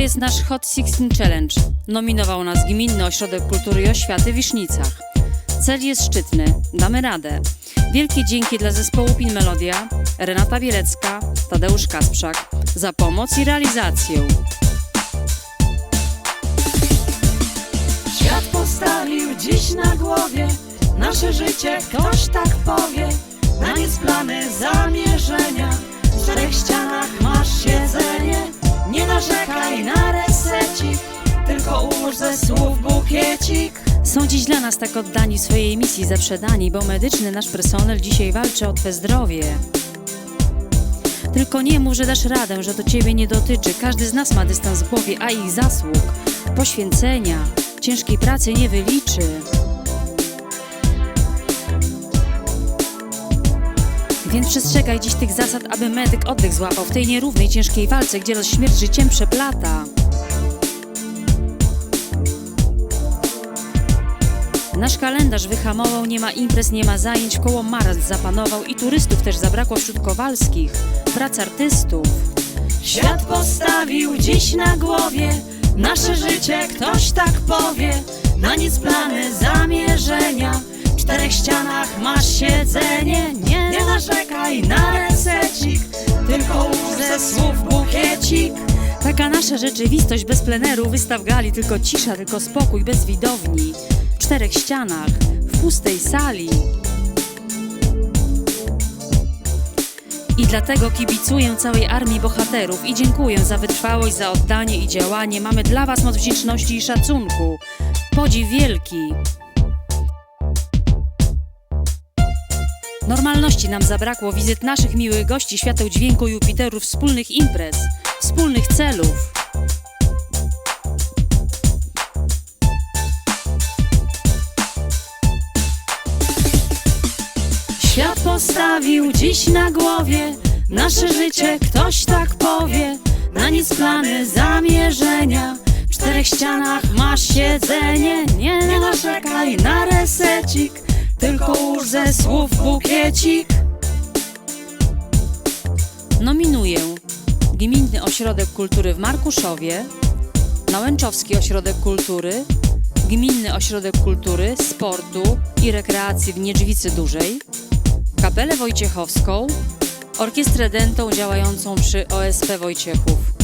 jest nasz Hot 16 Challenge. Nominował nas Gminny Ośrodek Kultury i Oświaty w Wisznicach. Cel jest szczytny, damy radę. Wielkie dzięki dla zespołu Pin Melodia, Renata Bielecka, Tadeusz Kasprzak za pomoc i realizację. Świat postawił dziś na głowie Nasze życie ktoś tak powie Na nic plany zamierzenia W czterech ścianach masz siedzenie Nie narzekaj na resecik Tylko ułóż ze słów bukiecik Są dziś dla nas tak oddani swojej misji zaprzedani, bo medyczny nasz personel dzisiaj walczy o Twe zdrowie. Tylko nie mów, że dasz radę, że to Ciebie nie dotyczy. Każdy z nas ma dystans w głowie, a ich zasług, poświęcenia, ciężkiej pracy nie wyliczy. Więc przestrzegaj dziś tych zasad, aby medyk oddech złapał w tej nierównej, ciężkiej walce, gdzie los śmierć życiem przeplata. Nasz kalendarz wyhamował, nie ma imprez, nie ma zajęć, koło marazm zapanował i turystów też zabrakło wśród Kowalskich, prac artystów. Świat postawił dziś na głowie Nasze życie ktoś tak powie Na nic plany zamierzenia W czterech ścianach masz siedzenie Taka nasza rzeczywistość bez pleneru, wystaw gali, tylko cisza, tylko spokój, bez widowni. W czterech ścianach, w pustej sali. I dlatego kibicuję całej armii bohaterów i dziękuję za wytrwałość, za oddanie i działanie. Mamy dla Was moc wdzięczności i szacunku. Podziw wielki. Normalności nam zabrakło, wizyt naszych miłych gości, świateł dźwięku Jupiterów, wspólnych imprez, wspólnych celów. Świat postawił dziś na głowie Nasze życie ktoś tak powie. Na nic plany zamierzenia W czterech ścianach masz siedzenie. Nie, nie narzekaj na resecik Tylko ułóż ze słów bukiecik. Nominuję Gminny Ośrodek Kultury w Markuszowie, Nałęczowski Ośrodek Kultury, Gminny Ośrodek Kultury, Sportu i Rekreacji w Niedźwicy Dużej, Kapelę Wojciechowską, Orkiestrę Dentą działającą przy OSP Wojciechów.